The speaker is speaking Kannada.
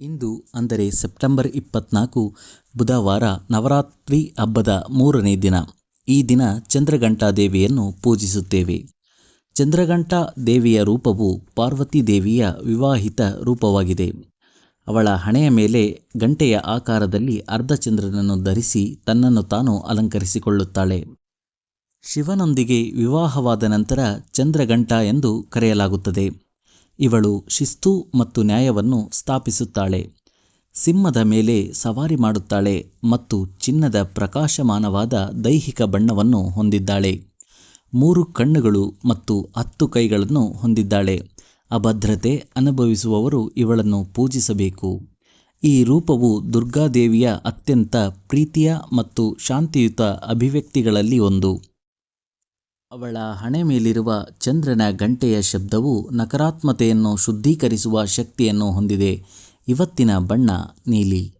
ಇಂದು, ಅಂದರೆ ಸೆಪ್ಟೆಂಬರ್ ಇಪ್ಪತ್ನಾಲ್ಕು, ಬುಧವಾರ ನವರಾತ್ರಿ ಹಬ್ಬದ ಮೂರನೇ ದಿನ. ಈ ದಿನ ಚಂದ್ರಘಂಟಾ ದೇವಿಯನ್ನು ಪೂಜಿಸುತ್ತೇವೆ. ಚಂದ್ರಘಂಟಾ ದೇವಿಯ ರೂಪವು ಪಾರ್ವತಿ ದೇವಿಯ ವಿವಾಹಿತ ರೂಪವಾಗಿದೆ. ಅವಳ ಹಣೆಯ ಮೇಲೆ ಗಂಟೆಯ ಆಕಾರದಲ್ಲಿ ಅರ್ಧಚಂದ್ರನನ್ನು ಧರಿಸಿ ತನ್ನನ್ನು ತಾನು ಅಲಂಕರಿಸಿಕೊಳ್ಳುತ್ತಾಳೆ. ಶಿವನೊಂದಿಗೆ ವಿವಾಹವಾದ ನಂತರ ಚಂದ್ರಘಂಟಾ ಎಂದು ಕರೆಯಲಾಗುತ್ತದೆ. ಇವಳು ಶಿಸ್ತು ಮತ್ತು ನ್ಯಾಯವನ್ನು ಸ್ಥಾಪಿಸುತ್ತಾಳೆ. ಸಿಂಹದ ಮೇಲೆ ಸವಾರಿ ಮಾಡುತ್ತಾಳೆ ಮತ್ತು ಚಿನ್ನದ ಪ್ರಕಾಶಮಾನವಾದ ದೈಹಿಕ ಬಣ್ಣವನ್ನು ಹೊಂದಿದ್ದಾಳೆ. ಮೂರು ಕಣ್ಣುಗಳು ಮತ್ತು ಹತ್ತು ಕೈಗಳನ್ನು ಹೊಂದಿದ್ದಾಳೆ. ಅಭದ್ರತೆ ಅನುಭವಿಸುವವರು ಇವಳನ್ನು ಪೂಜಿಸಬೇಕು. ಈ ರೂಪವು ದುರ್ಗಾದೇವಿಯ ಅತ್ಯಂತ ಪ್ರೀತಿಯ ಮತ್ತು ಶಾಂತಿಯುತ ಅಭಿವ್ಯಕ್ತಿಗಳಲ್ಲಿ ಒಂದು. ಅವಳ ಹಣೆ ಮೇಲಿರುವ ಚಂದ್ರನ ಗಂಟೆಯ ಶಬ್ದವು ನಕಾರಾತ್ಮತೆಯನ್ನು ಶುದ್ಧೀಕರಿಸುವ ಶಕ್ತಿಯನ್ನು ಹೊಂದಿದೆ. ಇವತ್ತಿನ ಬಣ್ಣ ನೀಲಿ.